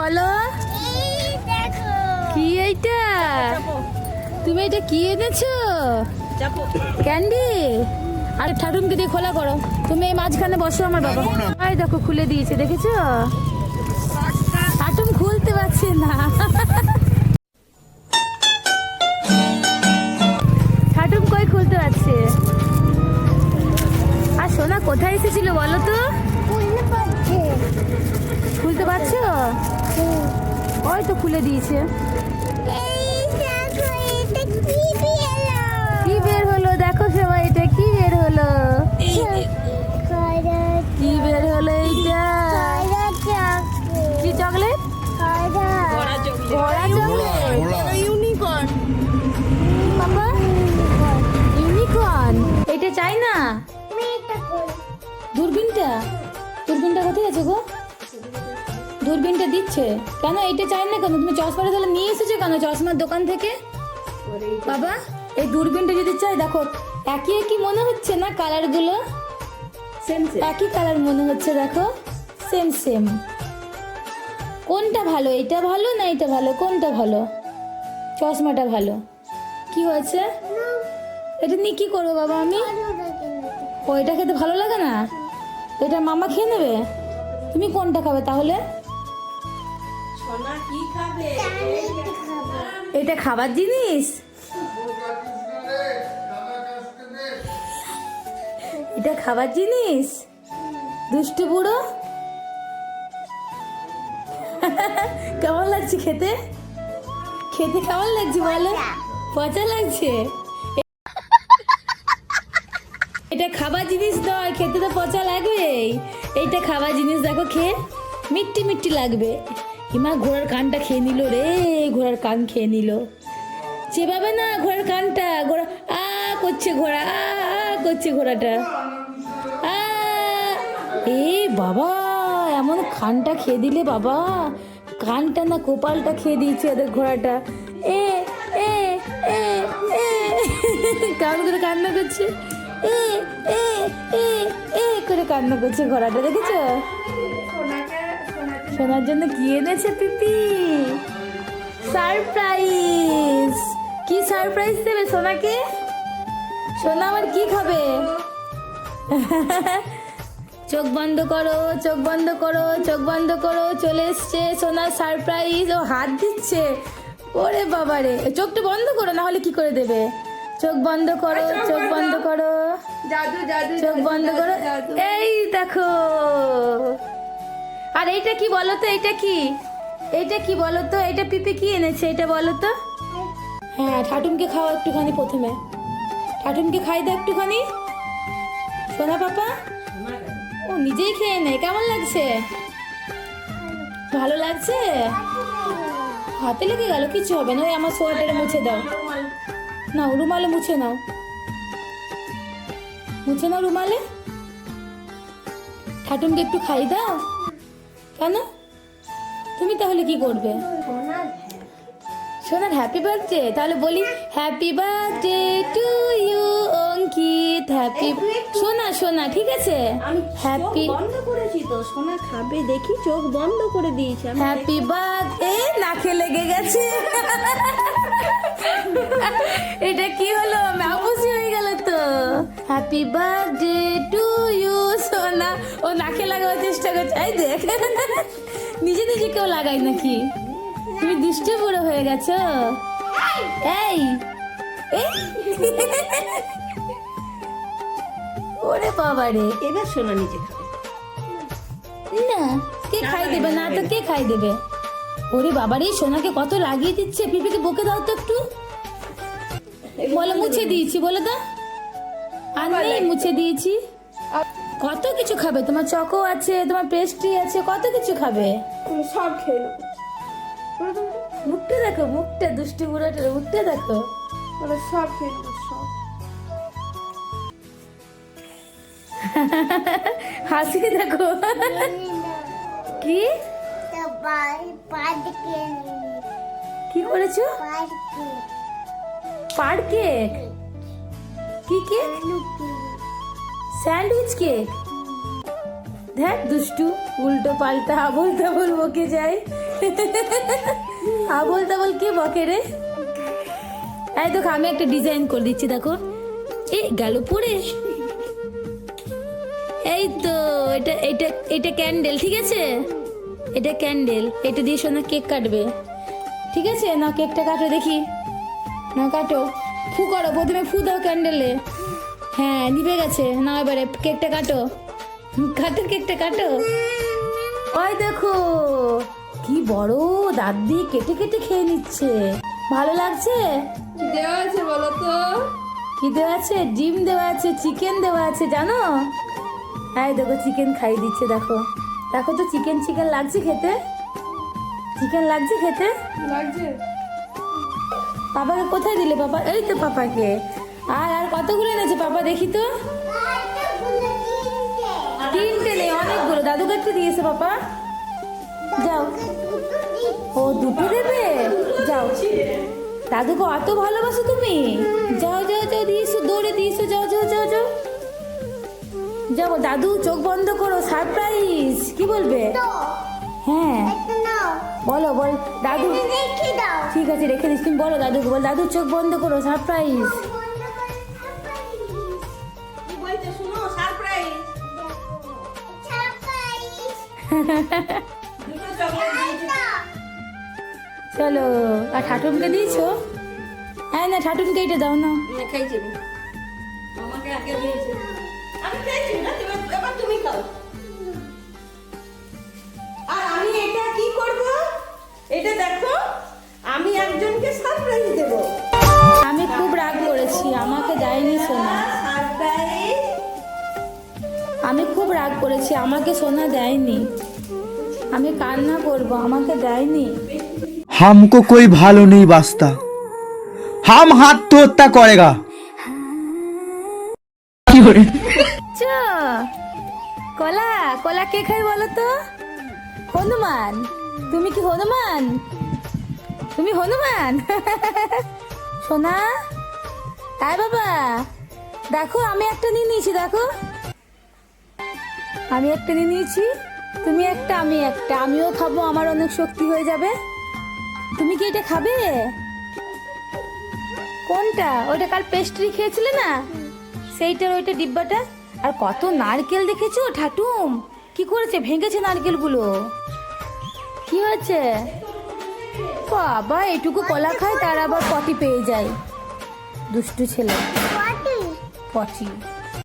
বলো। কি এইটা? তুমি এটা কি এনেছো? ক্যান্ডি? আরে ঠাটুমকে দিয়ে খোলা করো। তুমি এই মাঝখানে বসো আমার বাবা। দেখো খুলে দিয়েছে দেখেছ? ওই তো খুলে দিয়েছে। কি বের হলো? দেখো সবাই এটা কি বের হলো? কি বের হলো এইটা? কি চকলেট ঘোড়া চকলেট ইউনিকর্ন বাবা ইউনিকর্ন এটা চাই না দূরবীনটা? দূরবীনটা কোথায় আছে গো? দূরবীনটা দিচ্ছে। কেন? এটা চাই না কেন? তুমি চশমাটা তাহলে নিয়ে এসেছ কেন? চশমার দোকান থেকে? বাবা এই দূরবীনটা যদি চাই দেখো একই একই মনে হচ্ছে না কালারগুলো? সেম একই কালার মনে হচ্ছে দেখো। সেম সেম কোনটা ভালো? এটা ভালো না এটা ভালো? কোনটা ভালো? চশমাটা ভালো। কি হয়েছে? এটা নিয়ে কি করব বাবা আমি? ও এটা খেতে ভালো লাগে না? এটা মামা খেয়ে নেবে? তুমি কোনটা খাবে তাহলে? এটা খাবার জিনিস? এটা খাবার জিনিস? দুষ্টু বুড়ো? কেমন লাগছে খেতে? খেতে কেমন লাগছে বলো? পচা লাগছে? এটা খাবার জিনিস নয়, খেতে তো পচা লাগবেই। এইটা খাবার জিনিস দেখো খেয়ে মিট্টি মিট্টি লাগবে। হিমা ঘোড়ার কানটা খেয়ে নিল রে, ঘোড়ার কান খেয়ে নিল। চেপাবে না ঘোড়ার কানটা, ঘোড়া, আ, করছে ঘোড়া, আ করছে ঘোড়াটা। এ বাবা, এমন কানটা খেয়ে দিলে বাবা। কানটা না কোপালটা খেয়ে দিয়েছে ওদের ঘোড়াটা। এ এ এ এ কান করে কান্না করছে? এ এ এ এ করে কান্না করছে ঘোড়াটা, দেখেছ? শোনার জন্য কি এনেছে পিপি? সারপ্রাইজ কি সারপ্রাইজ দেবে সোনাকে? সোনা আমার কি খাবে? চোখ বন্ধ করো চোখ বন্ধ করো চোখ বন্ধ করো চলে এসছে সোনার সারপ্রাইজ ও হাত দিচ্ছে। ওরে বাবারে। চোখটা বন্ধ করো না হলে কি করে দেবে? চোখ বন্ধ করো চোখ বন্ধ। করো। জাদু জাদু চোখ বন্ধ করো। এই দেখো। আর এইটা কি বলো তো এইটা কি? এইটা কি বলো তো এটা পিপি কি এনেছে? এটা বলো তো হ্যাঁ ঠাটুমকে খাওয়া একটুখানি প্রথমে। ঠাটুমকে খাই দাও একটুখানি। সোনা পাপা? ও নিজেই খেয়ে নেয়, কেমন লাগছে? ভালো লাগছে? হাতে লেগে গেল কিছু হবে না, ওই আমার সোয়াটারে মুছে দাও। না, রুমালে মুছে নাও। মুছে নাও রুমালে। ঠাটুমকে একটু খাই দাও। কেন? তুমি তাহলে কি করবে? সোনার হ্যাপি বার্থডে তাহলে বলি happy birthday to you Ankit happy সোনা সোনা ঠিক আছে? হ্যাপি বন্ধ করেছি তো সোনা খাবে দেখি চোখ বন্ধ করে দিয়েছি আমি হ্যাপি বার্থডে নাকে লেগে গেছে। এটা কি হলো? খুশি হয়ে গেল তো। হ্যাপি বার্থডে টু ইউ ও নাকে লাগাবার চেষ্টা করছে। এই দেখ। নিজে নিজে কেউ লাগাই নাকি? তুমি দুষ্টু বুড়ো হয়ে গেছো। এই এই। ওরে বাবারে এবার সোনা নিজে না কে খাই দেবে? না তো কে খাই দেবে? ওরে বাবারে সোনাকে কত লাগিয়ে দিচ্ছে? পিপিকে বকে দাও তো একটু। বলে মুছে দিয়েছি বলে দাও আর নেই মুছে দিয়েছি। কত কিছু খাবে? তোমার চকো আছে তোমার পেস্ট্রি আছে কত কিছু খাবে? সব খেয়ে নেব মুখটা দেখো মুখটা দুষ্টি বুড়োটার মুখটা দেখো। সব খেয়ে নেব সব। হাসি দেখো। কি? কি করেছ? পার কেক কি কেক স্যান্ডউইচ কেক? দেখ দুষ্টু, উল্টো পাল্টা আবল তাবল বকে যায়। আবল তাবল কে বকে রে? এই দেখো, আমি একটা ডিজাইন করে দিচ্ছি, দেখো। এ, গেল পড়ে এই তো, এটা এটা এটা ক্যান্ডেল, ঠিক আছে? এটা ক্যান্ডেল, এটা দিয়ে সোনা কেক কাটবে। ঠিক আছে? না কেকটা কাটো দেখি। না কাটো। ফু করো, প্রথমে ফু দাও ক্যান্ডেলে। হ্যাঁ নিভে গেছে। না এবারে কেকটা কাটো। কাটো কেকটা কাটো। ওই দেখো কি বড় দাঁত দিয়ে কেটে কেটে খেয়ে নিচ্ছে। ভালো লাগছে? দেওয়া আছে বলো তো? কি দেওয়া আছে? ডিম দেওয়া আছে চিকেন দেওয়া আছে জানো? হ্যাঁ দেখো চিকেন খাই দিচ্ছে দেখো। দেখো তো চিকেন চিকেন লাগছে খেতে? চিকেন লাগছে খেতে? লাগছে। পাপাকে কোথায় দিলে? পাপা এই তো পাপাকে। আর আর কতগুলো এনেছে পাপা দেখি তো? তিনটে নেই অনেকগুলো। দাদু একটু দিয়েছে পাপা। যাও। ও দুটো দেবে? যাও। দাদুকে অত ভালোবাসো তুমি? যাও যাও যাও দিয়েছ দৌড়ে দিয়েছ যাও যাও যাও যাও। যাও দাদু চোখ বন্ধ করো সারপ্রাইজ। কি বলবে? হ্যাঁ। বলো বল দাদু। ঠিক আছে রেখে দিস। তুমি বলো দাদুকে বল দাদু চোখ বন্ধ করো সারপ্রাইজ। চলো আর ঠাটুনকে দিয়েছ? হ্যাঁ না ঠাটুনকে এটা দাও না আমি। আমি খাইছি না এবার এবার তুমি খাও। আর আমি এটা কি করব? এটা দেখো আমি একজনকে সারপ্রাইজ দেব। আমি খুব রাগ করেছি আমাকে দেয়নি সোনা। করেছি আমাকে সোনা দেয়নি। আমি কান্না করব আমাকে দেয়নি। হামকো কই ভালো নেই বাস্তা। হাম হাত তো হত্যা করেগা। চ কলা কলা কে খাই বলো তো? হনুমান তুমি কি হনুমান? তুমি হনুমান? সোনা তাই বাবা। দেখো আমি একটা নিয়ে নিয়েছি দেখো। আমি একটা নিয়ে নিয়েছি তুমি একটা আমি একটা। আমিও খাব আমার অনেক শক্তি হয়ে যাবে। তুমি কি এটা খাবে? কোনটা? ওইটা কাল পেস্ট্রি খেয়েছিলে না? সেইটার ওইটা ডিব্বাটা? আর কত নারকেল দেখেছ ঠাটুম? কি করেছে? ভেঙেছে নারকেলগুলো? কি হয়েছে? বাবা এটুকু কলা খায় তার আবার পটি পেয়ে যায়। দুষ্টু ছেলে। পটি।